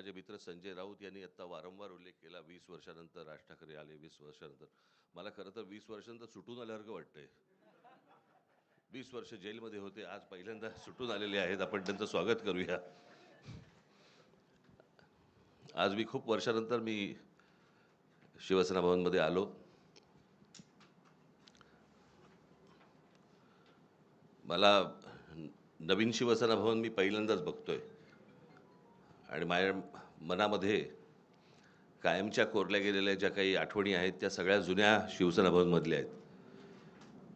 माझे मित्र संजय राऊत यांनी आता वारंवार उल्लेख केला वीस वर्षानंतर राज ठाकरे आले वीस वर्षानंतर. मला खरं तर वीस वर्षानंतर सुटून आल्यासारखं वाटतंय. वीस वर्ष जेलमध्ये होते आज पहिल्यांदा सुटून आलेले आहेत. आपण त्यांचं स्वागत करूया. आज मी खूप वर्षानंतर मी शिवसेना भवनमध्ये आलो. मला नवीन शिवसेना भवन मी पहिल्यांदाच बघतोय. आणि माझ्या मनामध्ये कायमच्या कोरल्या गेलेल्या ज्या काही आठवणी आहेत त्या सगळ्या जुन्या शिवसेना भवनमधल्या आहेत.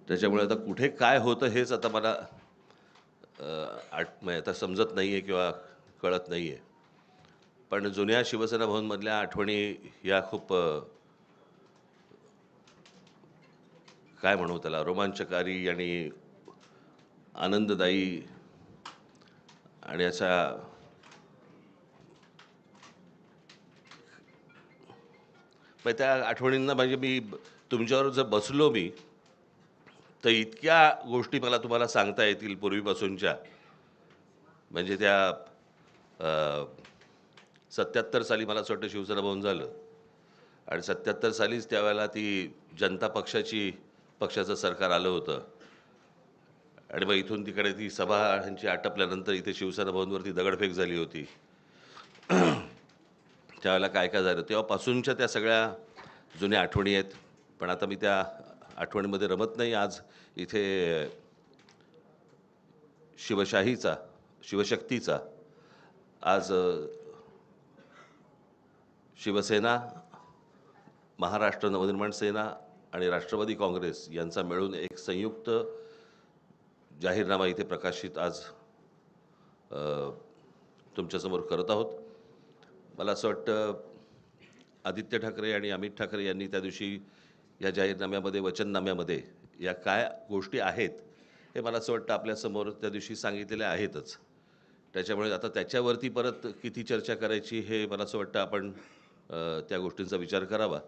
त्याच्यामुळे आता कुठे काय होतं हेच आता मला आठ म्हणजे आता समजत नाही आहे किंवा कळत नाही आहे पण जुन्या शिवसेना भवनमधल्या आठवणी या खूप काय म्हणू त्याला रोमांचकारी आणि आनंददायी आणि अशा मग त्या आठवणींना म्हणजे मी तुमच्यावर जर बसलो मी तर इतक्या गोष्टी मला तुम्हाला सांगता येतील पूर्वीपासूनच्या. म्हणजे त्या सत्याहत्तर साली मला असं वाटतं शिवसेना भवन झालं. आणि सत्याहत्तर सालीच त्यावेळेला ती जनता पक्षाची पक्षाचं सरकार आलं होतं. आणि मग इथून तिकडे ती सभा ह्यांची आटपल्यानंतर इथे शिवसेना भवनवरती दगडफेक झाली होती. त्यावेळेला काय काय झालं? तेव्हापासूनच्या त्या सगळ्या जुन्या आठवणी आहेत. पण आता मी त्या आठवणीमध्ये रमत नाही. आज इथे शिवशाहीचा शिवशक्तीचा आज शिवसेना महाराष्ट्र नवनिर्माण सेना आणि राष्ट्रवादी काँग्रेस यांचा मिळून एक संयुक्त जाहीरनामा इथे प्रकाशित आज तुमच्यासमोर करत आहोत. मला असं वाटतं आदित्य ठाकरे आणि अमित ठाकरे यांनी त्या दिवशी या जाहीरनाम्यामध्ये वचननाम्यामध्ये या काय गोष्टी आहेत हे मला असं वाटतं आपल्यासमोर त्या दिवशी सांगितलेल्या आहेतच. त्याच्यामुळे आता त्याच्यावरती परत किती चर्चा करायची हे मला असं वाटतं आपण त्या गोष्टींचा विचार करावा.